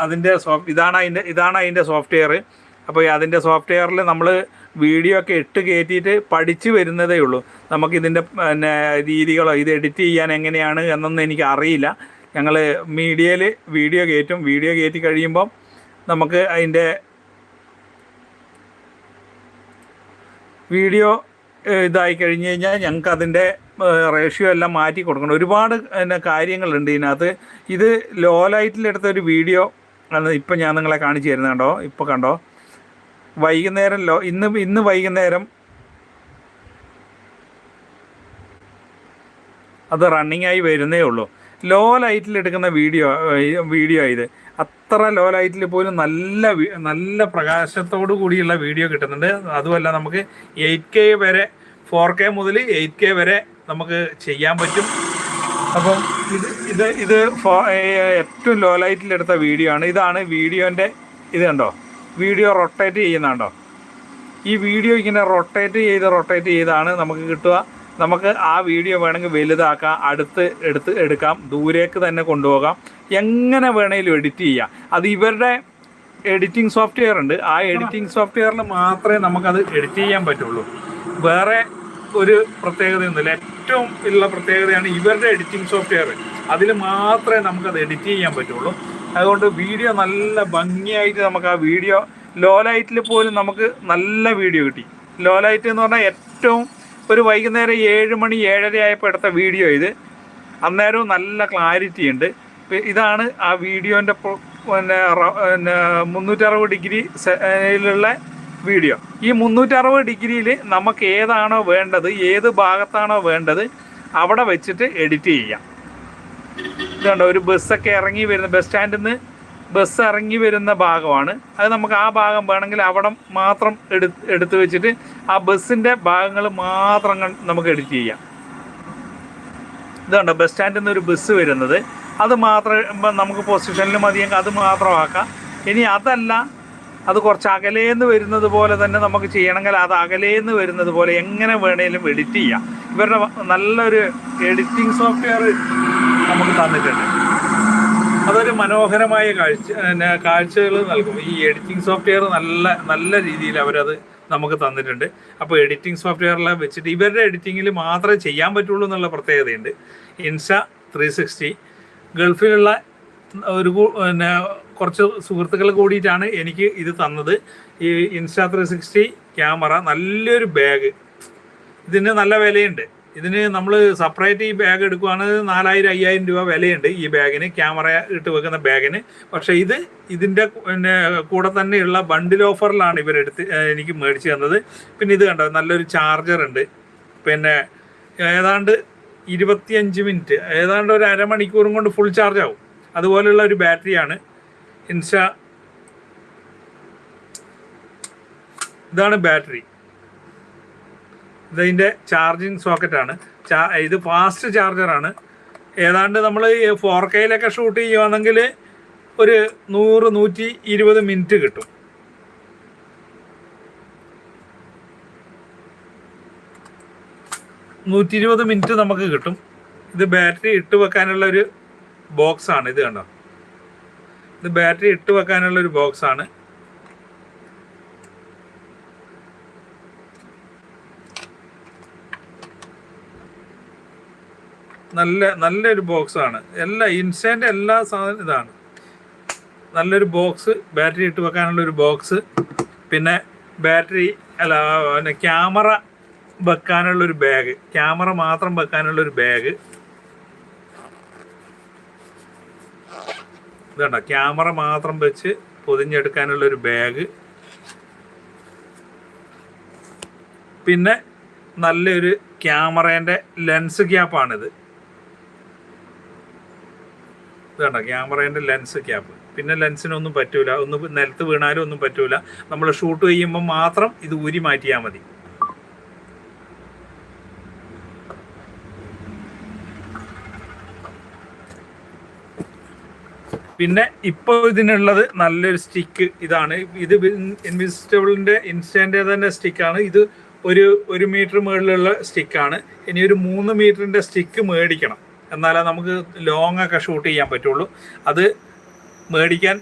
അതിന്റെ സോഫ്റ്റ് ഇതാണ് അതിന്റെ ഇതാണ് അതിന്റെ സോഫ്റ്റ്വെയർ അപ്പോൾ അതിന്റെ സോഫ്റ്റ്വെയറിൽ നമ്മൾ വീഡിയോ ഒക്കെ ഇട്ട് കയറ്റിയിട്ട് പഠിച്ചു വരുന്നതേ ഉള്ളൂ. നമുക്കിതിന്റെ പിന്നെ രീതികളോ ഇത് എഡിറ്റ് ചെയ്യാൻ എങ്ങനെയാണ് എന്നൊന്നും എനിക്ക് അറിയില്ല. ഞങ്ങൾ മീഡിയയിൽ വീഡിയോ കയറ്റും വീഡിയോ കയറ്റി കഴിയുമ്പം നമുക്ക് അതിന്റെ വീഡിയോ ഇതായി കഴിഞ്ഞ് കഴിഞ്ഞാൽ ഞങ്ങൾക്ക് അതിന്റെ റേഷ്യോ എല്ലാം മാറ്റി കൊടുക്കണം. ഒരുപാട് പിന്നെ കാര്യങ്ങളുണ്ട് ഇതിനകത്ത്. ഇത് ലോ ലൈറ്റിലെടുത്ത ഒരു വീഡിയോ ആണ് ഇപ്പം ഞാൻ നിങ്ങളെ കാണിച്ചു തരുന്നത് കണ്ടോ? ഇപ്പോൾ കണ്ടോ? വൈകുന്നേരം ലോ ഇന്ന് ഇന്ന് വൈകുന്നേരം അത് റണ്ണിങ് ആയി വരുന്നേ ഉള്ളൂ. ലോ ലൈറ്റിൽ എടുക്കുന്ന വീഡിയോ വീഡിയോ ഇത്. അത്ര ലോ ലൈറ്റിൽ പോലും നല്ല നല്ല പ്രകാശത്തോടു കൂടിയുള്ള വീഡിയോ കിട്ടുന്നുണ്ട്. അതുമല്ല നമുക്ക് എയ്റ്റ് കെ വരെ ഫോർ കെ മുതൽ എയ്റ്റ് കെ വരെ നമുക്ക് ചെയ്യാൻ പറ്റും. അപ്പം ഇത് ഇത് ഇത് ഏറ്റവും ലോ ലൈറ്റിൽ എടുത്ത വീഡിയോ ആണ്. ഇതാണ് വീഡിയോന്റെ ഇത് കണ്ടോ? വീഡിയോ റൊട്ടേറ്റ് ചെയ്യുന്നുണ്ടോ ഈ വീഡിയോ ഇങ്ങനെ റൊട്ടേറ്റ് ചെയ്ത് റൊട്ടേറ്റ് ചെയ്താണ് നമുക്ക് കിട്ടുക. നമുക്ക് ആ വീഡിയോ വേണമെങ്കിൽ വലുതാക്കാം അടുത്ത് എടുത്ത് എടുക്കാം ദൂരേക്ക് തന്നെ കൊണ്ടുപോകാം. എങ്ങനെ വേണമെങ്കിലും എഡിറ്റ് ചെയ്യാം. അത് ഇവരുടെ എഡിറ്റിംഗ് സോഫ്റ്റ്വെയർ ഉണ്ട്. ആ എഡിറ്റിംഗ് സോഫ്റ്റ്വെയറിൽ മാത്രമേ നമുക്കത് എഡിറ്റ് ചെയ്യാൻ പറ്റുള്ളൂ. വേറെ ഒരു പ്രത്യേകതയൊന്നുമില്ല. ഏറ്റവും ഉള്ള പ്രത്യേകതയാണ് ഇവരുടെ എഡിറ്റിംഗ് സോഫ്റ്റ്വെയർ. അതിൽ മാത്രമേ നമുക്കത് എഡിറ്റ് ചെയ്യാൻ പറ്റുള്ളൂ. അതുകൊണ്ട് വീഡിയോ നല്ല ഭംഗിയായിട്ട് നമുക്ക് ആ വീഡിയോ ലോ ലൈറ്റിൽ പോലും നമുക്ക് നല്ല വീഡിയോ കിട്ടി. ലോ ലൈറ്റ് എന്ന് പറഞ്ഞാൽ ഏറ്റവും ഒരു വൈകുന്നേരം ഏഴ് മണി ഏഴര ആയപ്പോൾ എടുത്ത വീഡിയോ ഇത്. അന്നേരവും നല്ല ക്ലാരിറ്റി ഉണ്ട്. ഇതാണ് ആ വീഡിയോന്റെ പിന്നെ പിന്നെ മുന്നൂറ്ററുപത് ഡിഗ്രി യിലുള്ള വീഡിയോ ഈ മുന്നൂറ്ററുപത് ഡിഗ്രിയിൽ നമുക്ക് ഏതാണോ വേണ്ടത് ഏത് ഭാഗത്താണോ വേണ്ടത് അവിടെ വെച്ചിട്ട് എഡിറ്റ് ചെയ്യാം. ഇതുണ്ട് ഒരു ബസ്സൊക്കെ ഇറങ്ങി വരുന്ന ബസ് സ്റ്റാൻഡിൽ നിന്ന് ബസ് ഇറങ്ങി വരുന്ന ഭാഗമാണ്. അത് നമുക്ക് ആ ഭാഗം വേണമെങ്കിൽ അവിടെ മാത്രം എടു എടുത്ത് വെച്ചിട്ട് ആ ബസ്സിന്റെ ഭാഗങ്ങൾ മാത്രം നമുക്ക് എഡിറ്റ് ചെയ്യാം. ഇതുണ്ട് ബസ് സ്റ്റാൻഡിൽ നിന്ന് ഒരു ബസ് വരുന്നത്. അത് മാത്രം നമുക്ക് പൊസിഷനിൽ മതിയെങ്കിൽ അത് മാത്രമാക്കാം. ഇനി അതല്ല അത് കുറച്ച് അകലേന്ന് വരുന്നത് പോലെ തന്നെ നമുക്ക് ചെയ്യണമെങ്കിൽ അത് അകലേന്ന് വരുന്നത് പോലെ എങ്ങനെ വേണേലും എഡിറ്റ് ചെയ്യാം. ഇവരുടെ നല്ലൊരു എഡിറ്റിംഗ് സോഫ്റ്റ്വെയർ നമുക്ക് തന്നിട്ടുണ്ട്. അതൊരു മനോഹരമായ കാഴ്ച കാഴ്ചകൾ നൽകും. ഈ എഡിറ്റിംഗ് സോഫ്റ്റ്വെയർ നല്ല നല്ല രീതിയിൽ അവരത് നമുക്ക് തന്നിട്ടുണ്ട്. അപ്പോൾ എഡിറ്റിംഗ് സോഫ്റ്റ്വെയറിലെ വെച്ചിട്ട് ഇവരുടെ എഡിറ്റിങ്ങിൽ മാത്രമേ ചെയ്യാൻ പറ്റുള്ളൂ എന്നുള്ള പ്രത്യേകതയുണ്ട്. ഇൻഷ ത്രീ സിക്സ്റ്റി ഗൾഫിലുള്ള ഒരു പിന്നെ കുറച്ച് സുഹൃത്തുക്കൾ കൂടിയിട്ടാണ് എനിക്ക് ഇത് തന്നത്. ഈ ഇൻസ്റ്റാ ത്രീ സിക്സ്റ്റി ക്യാമറ നല്ലൊരു ബാഗ് ഇതിന് നല്ല വിലയുണ്ട്. ഇതിന് നമ്മൾ സെപ്പറേറ്റ് ഈ ബാഗ് എടുക്കുവാണ് നാലായിരം അയ്യായിരം രൂപ വിലയുണ്ട് ഈ ബാഗിന് ക്യാമറ ഇട്ട് വെക്കുന്ന ബാഗിന് പക്ഷേ ഇത് ഇതിന്റെ പിന്നെ കൂടെ തന്നെയുള്ള ബണ്ടിൽ ഓഫറിലാണ് ഇവരെടുത്ത് എനിക്ക് മേടിച്ച് തന്നത്. പിന്നെ ഇത് കണ്ടോ നല്ലൊരു ചാർജർ ഉണ്ട്. പിന്നെ ഏതാണ്ട് ഇരുപത്തിയഞ്ച് മിനിറ്റ് ഏതാണ്ട് ഒരു അരമണിക്കൂറും കൊണ്ട് ഫുൾ ചാർജ് ആവും. അതുപോലെയുള്ള ഒരു ബാറ്ററിയാണ് ഇൻസ്റ്റ ഇതാണ് ബാറ്ററി ഇതിന്റെ ചാർജിങ് സോക്കറ്റാണ്. ചാ ഇത് ഫാസ്റ്റ് ചാർജറാണ് ഏതാണ്ട് നമ്മൾ ഫോർ കെയിലൊക്കെ ഷൂട്ട് ചെയ്യുവാണെങ്കിൽ ഒരു നൂറ് നൂറ്റി ഇരുപത് മിനിറ്റ് കിട്ടും. നൂറ്റി ഇരുപത് മിനിറ്റ് നമുക്ക് കിട്ടും. ഇത് ബാറ്ററി ഇട്ട് വെക്കാനുള്ള ഒരു ബോക്സ് ആണ് ഇത് കണ്ടോ? ഇത് ബാറ്ററി ഇട്ട് വെക്കാനുള്ള ഒരു ബോക്സ് നല്ല നല്ലൊരു ബോക്സാണ്. എല്ലാ ഇൻസ്റ്റന്റ് എല്ലാ സാധനം ഇതാണ്. നല്ലൊരു ബോക്സ് ബാറ്ററി ഇട്ട് വെക്കാനുള്ള ഒരു ബോക്സ്. പിന്നെ ബാറ്ററി അല്ല പിന്നെ ക്യാമറ വെക്കാനുള്ള ഒരു ബാഗ്. ക്യാമറ മാത്രം വെക്കാനുള്ള ഒരു ബാഗ്. ഇതാണ്ട? ക്യാമറ മാത്രം വെച്ച് പൊതിഞ്ഞെടുക്കാനുള്ള ഒരു ബാഗ്. പിന്നെ നല്ലൊരു ക്യാമറേന്റെ ലെൻസ് ക്യാപ്പാണിത് ഇതാണ്ട ക്യാമറേന്റെ ലെൻസ് ക്യാപ്പ് പിന്നെ ലെൻസിനൊന്നും പറ്റൂല ഒന്ന് നിലത്ത് വീണാലും ഒന്നും പറ്റൂല. നമ്മൾ ഷൂട്ട് ചെയ്യുമ്പോൾ മാത്രം ഇത് ഊരി മാറ്റിയാൽ മതി. പിന്നെ ഇപ്പോൾ ഇതിനുള്ളത് നല്ലൊരു സ്റ്റിക്ക് ഇതാണ്. ഇത് ഇൻവിസിറ്റബിളിന്റെ ഇൻസ്റ്റന്റെ തന്നെ സ്റ്റിക്കാണ് ഇത് ഒരു ഒരു മീറ്റർ മുകളിലുള്ള സ്റ്റിക്കാണ് ഇനി ഒരു മൂന്ന് മീറ്ററിന്റെ സ്റ്റിക്ക് മേടിക്കണം. എന്നാലേ നമുക്ക് ലോങ് ഒക്കെ ഷൂട്ട് ചെയ്യാൻ പറ്റുള്ളൂ. അത് മേടിക്കാൻ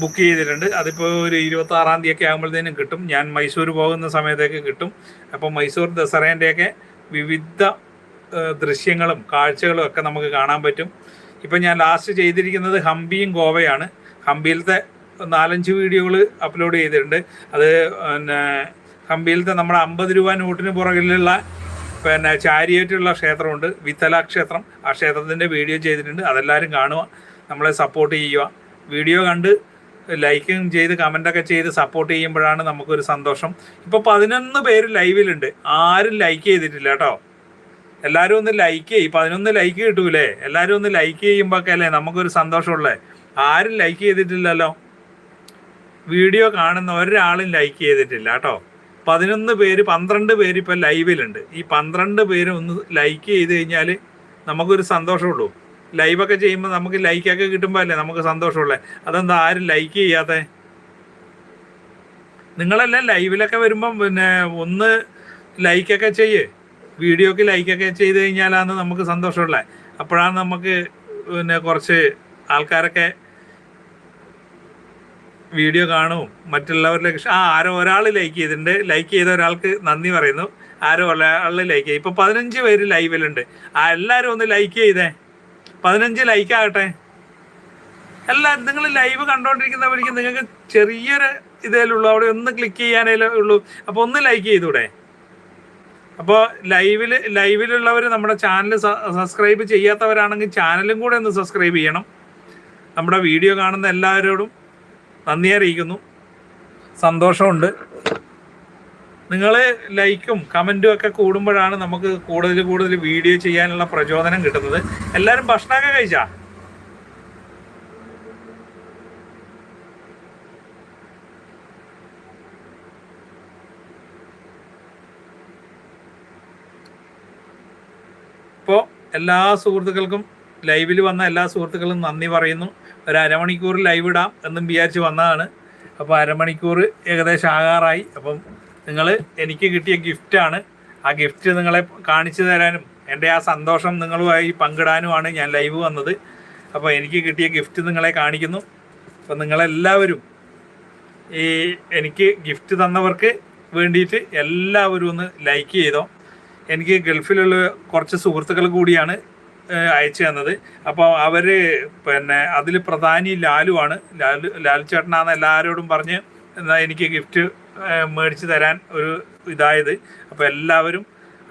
ബുക്ക് ചെയ്തിട്ടുണ്ട്. അതിപ്പോൾ ഒരു ഇരുപത്തി ആറാം തീയതി ഒക്കെ ആകുമ്പോഴത്തേനും കിട്ടും. ഞാൻ മൈസൂർ പോകുന്ന സമയത്തേക്ക് കിട്ടും. അപ്പോൾ മൈസൂർ ദസറേന്റെയൊക്കെ വിവിധ ദൃശ്യങ്ങളും കാഴ്ചകളും ഒക്കെ നമുക്ക് കാണാൻ പറ്റും. ഇപ്പം ഞാൻ ലാസ്റ്റ് ചെയ്തിരിക്കുന്നത് ഹംപിയും ഗോവയാണ്. ഹംപിയിലത്തെ നാലഞ്ച് വീഡിയോകൾ അപ്ലോഡ് ചെയ്തിട്ടുണ്ട്. അത് പിന്നെ ഹംപിയിലത്തെ നമ്മുടെ അമ്പത് രൂപ നോട്ടിന് പുറകിലുള്ള പിന്നെ ചാരിയേറ്റുള്ള ക്ഷേത്രമുണ്ട്. വിത്തല ക്ഷേത്രം ആ ക്ഷേത്രത്തിന്റെ വീഡിയോ ചെയ്തിട്ടുണ്ട്. അതെല്ലാവരും കാണുക. നമ്മളെ സപ്പോർട്ട് ചെയ്യുക. വീഡിയോ കണ്ട് ലൈക്കും ചെയ്ത് കമന്റൊക്കെ ചെയ്ത് സപ്പോർട്ട് ചെയ്യുമ്പോഴാണ് നമുക്കൊരു സന്തോഷം. ഇപ്പോൾ പതിനൊന്ന് പേര് ലൈവിലുണ്ട് ആരും ലൈക്ക് ചെയ്തിട്ടില്ല കേട്ടോ. എല്ലാവരും ഒന്ന് ലൈക്ക് ചെയ്യും. പതിനൊന്ന് ലൈക്ക് കിട്ടൂലേ? എല്ലാവരും ഒന്ന് ലൈക്ക് ചെയ്യുമ്പോഴൊക്കെ അല്ലേ നമുക്കൊരു സന്തോഷമുള്ളേ? ആരും ലൈക്ക് ചെയ്തിട്ടില്ലല്ലോ. വീഡിയോ കാണുന്ന ഒരാളും ലൈക്ക് ചെയ്തിട്ടില്ല കേട്ടോ. പതിനൊന്ന് പേര് പന്ത്രണ്ട് പേര് ഇപ്പം ലൈവിലുണ്ട്. ഈ പന്ത്രണ്ട് പേര് ഒന്ന് ലൈക്ക് ചെയ്ത് കഴിഞ്ഞാൽ നമുക്കൊരു സന്തോഷമുള്ളൂ. ലൈവൊക്കെ ചെയ്യുമ്പോൾ നമുക്ക് ലൈക്കൊക്കെ കിട്ടുമ്പോൾ അല്ലേ നമുക്ക് സന്തോഷമുള്ളേ? അതെന്താ ആരും ലൈക്ക് ചെയ്യാത്ത? നിങ്ങളെല്ലാം ലൈവിലൊക്കെ വരുമ്പം പിന്നെ ഒന്ന് ലൈക്കൊക്കെ ചെയ്യ്. വീഡിയോക്ക് ലൈക്കൊക്കെ ചെയ്ത് കഴിഞ്ഞാലാണ് നമുക്ക് സന്തോഷമുള്ളത് അപ്പോഴാണ് നമുക്ക് പിന്നെ കുറച്ച് ആൾക്കാരൊക്കെ വീഡിയോ കാണും. മറ്റുള്ളവരിലേക്ക് ആ ആരോ ഒരാൾ ലൈക്ക് ചെയ്തിട്ടുണ്ട്. ലൈക്ക് ചെയ്ത ഒരാൾക്ക് നന്ദി പറയുന്നു. ആരോ ഒരാൾ ലൈക്ക് ചെയ്യും ഇപ്പൊ പതിനഞ്ച് പേര് ലൈവിലുണ്ട് ആ എല്ലാവരും ഒന്ന് ലൈക്ക് ചെയ്തേ. പതിനഞ്ച് ലൈക്ക് ആകട്ടെ. അല്ല നിങ്ങൾ ലൈവ് കണ്ടോണ്ടിരിക്കുന്നവർക്ക് നിങ്ങൾക്ക് ചെറിയൊരു ഇതേലുള്ളൂ. അവിടെ ഒന്ന് ക്ലിക്ക് ചെയ്യാനേ ഉള്ളൂ. അപ്പോൾ ഒന്ന് ലൈക്ക് ചെയ്തൂടെ. അപ്പോൾ ലൈവിൽ ലൈവിലുള്ളവർ നമ്മുടെ ചാനൽ സബ്സ്ക്രൈബ് ചെയ്യാത്തവരാണെങ്കിൽ ചാനലും കൂടെ ഒന്ന് സബ്സ്ക്രൈബ് ചെയ്യണം. നമ്മുടെ വീഡിയോ കാണുന്ന എല്ലാവരോടും നന്ദി അറിയിക്കുന്നു. സന്തോഷമുണ്ട്. നിങ്ങൾ ലൈക്കും കമന്റും ഒക്കെ കൂടുമ്പോഴാണ് നമുക്ക് കൂടുതൽ കൂടുതൽ വീഡിയോ ചെയ്യാനുള്ള പ്രചോദനം കിട്ടുന്നത്. എല്ലാവരും ഭക്ഷണമൊക്കെ കഴിച്ചാ? ഇപ്പോൾ എല്ലാ സുഹൃത്തുക്കൾക്കും ലൈവിൽ വന്ന എല്ലാ സുഹൃത്തുക്കളും നന്ദി പറയുന്നു. ഒരു അരമണിക്കൂർ ലൈവ് ഇടാം എന്നും വിചാരിച്ച് വന്നതാണ്. അപ്പോൾ അരമണിക്കൂർ ഏകദേശം ആകാറായി. അപ്പം നിങ്ങൾ എനിക്ക് കിട്ടിയ ഗിഫ്റ്റാണ് ആ ഗിഫ്റ്റ് നിങ്ങളെ കാണിച്ചു തരാനും എന്റെ ആ സന്തോഷം നിങ്ങളുമായി പങ്കിടാനുമാണ് ഞാൻ ലൈവ് വന്നത്. അപ്പോൾ എനിക്ക് കിട്ടിയ ഗിഫ്റ്റ് നിങ്ങളെ കാണിക്കുന്നു. അപ്പം നിങ്ങളെല്ലാവരും ഈ എനിക്ക് ഗിഫ്റ്റ് തന്നവർക്ക് വേണ്ടിയിട്ട് എല്ലാവരും ഒന്ന് ലൈക്ക് ചെയ്തോ. എനിക്ക് ഗൾഫിലുള്ള കുറച്ച് സുഹൃത്തുക്കൾ കൂടിയാണ്. അയച്ചു തന്നത്. അപ്പോൾ അവർ പിന്നെ അതിൽ പ്രധാനി ലാലുവാണ് ലാലു ലാലു ചേട്ടനാന്ന് എല്ലാവരോടും പറഞ്ഞ് എന്നാ എനിക്ക് ഗിഫ്റ്റ് മേടിച്ച് തരാൻ ഒരു ഇതായത്. അപ്പോൾ എല്ലാവരും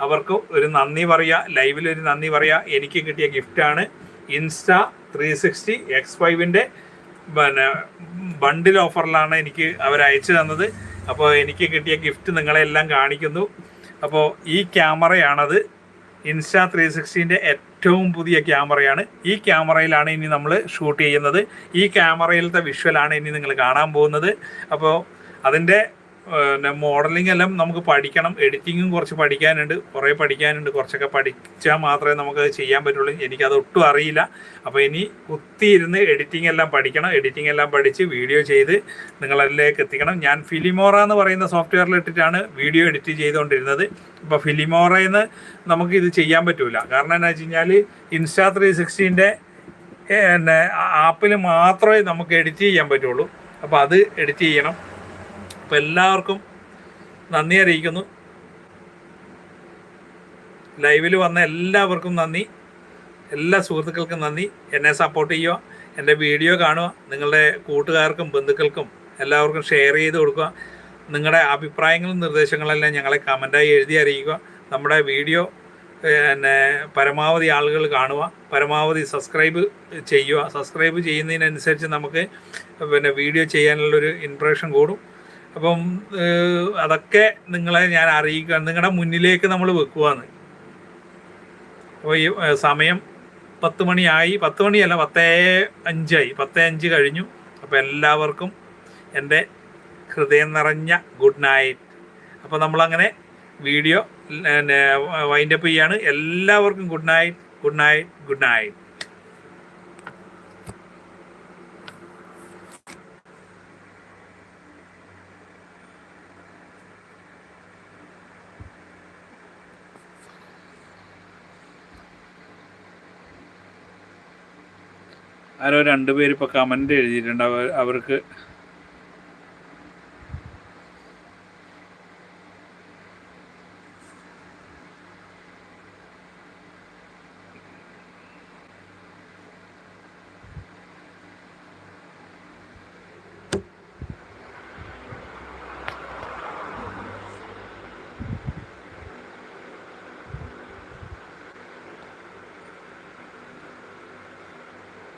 അവർക്ക് ഒരു നന്ദി പറയുക ലൈവിൽ ഒരു നന്ദി പറയുക എനിക്ക് കിട്ടിയ ഗിഫ്റ്റാണ് ഇൻസ്റ്റ ത്രീ സിക്സ്റ്റി എക്സ് ഫൈവിന്റെ പിന്നെ ബണ്ടിൽ ഓഫറിലാണ് എനിക്ക് അവർ അയച്ചു തന്നത്. അപ്പോൾ എനിക്ക് കിട്ടിയ ഗിഫ്റ്റ് നിങ്ങളെല്ലാം കാണിക്കുന്നു. അപ്പോൾ ഈ ക്യാമറയാണത്. ഇൻസ്റ്റാ ത്രീ സിക്സ്റ്റീന്റെ ഏറ്റവും പുതിയ ക്യാമറയാണ്. ഈ ക്യാമറയിലാണ് ഇനി നമ്മൾ ഷൂട്ട് ചെയ്യുന്നത്. ഈ ക്യാമറയിലത്തെ വിഷ്വലാണ് ഇനി നിങ്ങൾ കാണാൻ പോകുന്നത്. അപ്പോൾ അതിന്റെ മോഡലിംഗ് എല്ലാം നമുക്ക് പഠിക്കണം. എഡിറ്റിങ്ങും കുറച്ച് പഠിക്കാനുണ്ട്. കുറേ പഠിക്കാനുണ്ട്. കുറച്ചൊക്കെ പഠിച്ചാൽ മാത്രമേ നമുക്ക് ചെയ്യാൻ പറ്റുള്ളൂ. എനിക്കത് ഒട്ടും അറിയില്ല. അപ്പോൾ ഇനി കുത്തിയിരുന്ന് എഡിറ്റിംഗ് എല്ലാം പഠിക്കണം. എഡിറ്റിംഗ് എല്ലാം പഠിച്ച് വീഡിയോ ചെയ്ത് നിങ്ങളിലേക്ക് എത്തിക്കണം. ഞാൻ ഫിലിമോറ എന്ന് പറയുന്ന സോഫ്റ്റ്വെയറിൽ ഇട്ടിട്ടാണ് വീഡിയോ എഡിറ്റ് ചെയ്തുകൊണ്ടിരുന്നത്. ഇപ്പോൾ ഫിലിമോറയിൽ നിന്ന് നമുക്ക് ഇത് ചെയ്യാൻ പറ്റില്ല കാരണം എന്താ വെച്ച് കഴിഞ്ഞാൽ ഇൻസ്റ്റാ ത്രീ സിക്സ്റ്റീന്റെ പിന്നെ ആപ്പിൽ മാത്രമേ നമുക്ക് എഡിറ്റ് ചെയ്യാൻ പറ്റുള്ളൂ. അപ്പോൾ അത് എഡിറ്റ് ചെയ്യണം. അപ്പോൾ എല്ലാവർക്കും നന്ദി അറിയിക്കുന്നു. ലൈവിൽ വന്ന എല്ലാവർക്കും നന്ദി. എല്ലാ സുഹൃത്തുക്കൾക്കും നന്ദി. എന്നെ സപ്പോർട്ട് ചെയ്യുക എന്റെ വീഡിയോ കാണുക നിങ്ങളുടെ കൂട്ടുകാർക്കും ബന്ധുക്കൾക്കും എല്ലാവർക്കും ഷെയർ ചെയ്ത് കൊടുക്കുക. നിങ്ങളുടെ അഭിപ്രായങ്ങളും നിർദ്ദേശങ്ങളെല്ലാം ഞങ്ങളെ കമന്റായി എഴുതി അറിയിക്കുക. നമ്മുടെ വീഡിയോ പിന്നെ പരമാവധി ആളുകൾ കാണുക. പരമാവധി സബ്സ്ക്രൈബ് ചെയ്യുക. സബ്സ്ക്രൈബ് ചെയ്യുന്നതിനനുസരിച്ച് നമുക്ക് പിന്നെ വീഡിയോ ചെയ്യാനുള്ളൊരു ഇൻപ്രഷൻ കൂടും. അപ്പം അതൊക്കെ നിങ്ങളെ ഞാൻ അറിയിക്കുക നിങ്ങളുടെ മുന്നിലേക്ക് നമ്മൾ വെക്കുവാന്ന്. അപ്പോൾ ഈ സമയം പത്ത് മണിയായി. പത്ത് മണിയല്ല പത്തേ അഞ്ചായി. പത്തേ അഞ്ച് കഴിഞ്ഞു. അപ്പോൾ എല്ലാവർക്കും എന്റെ ഹൃദയം നിറഞ്ഞ ഗുഡ് നൈറ്റ്. അപ്പോൾ നമ്മളങ്ങനെ വീഡിയോ വൈൻഡപ്പ് ചെയ്യാണ്. എല്ലാവർക്കും good night good night good night. ആരോ രണ്ടുപേര് ഇപ്പോൾ കമന്റ് എഴുതിയിട്ടുണ്ട്. അവർ അവർക്ക്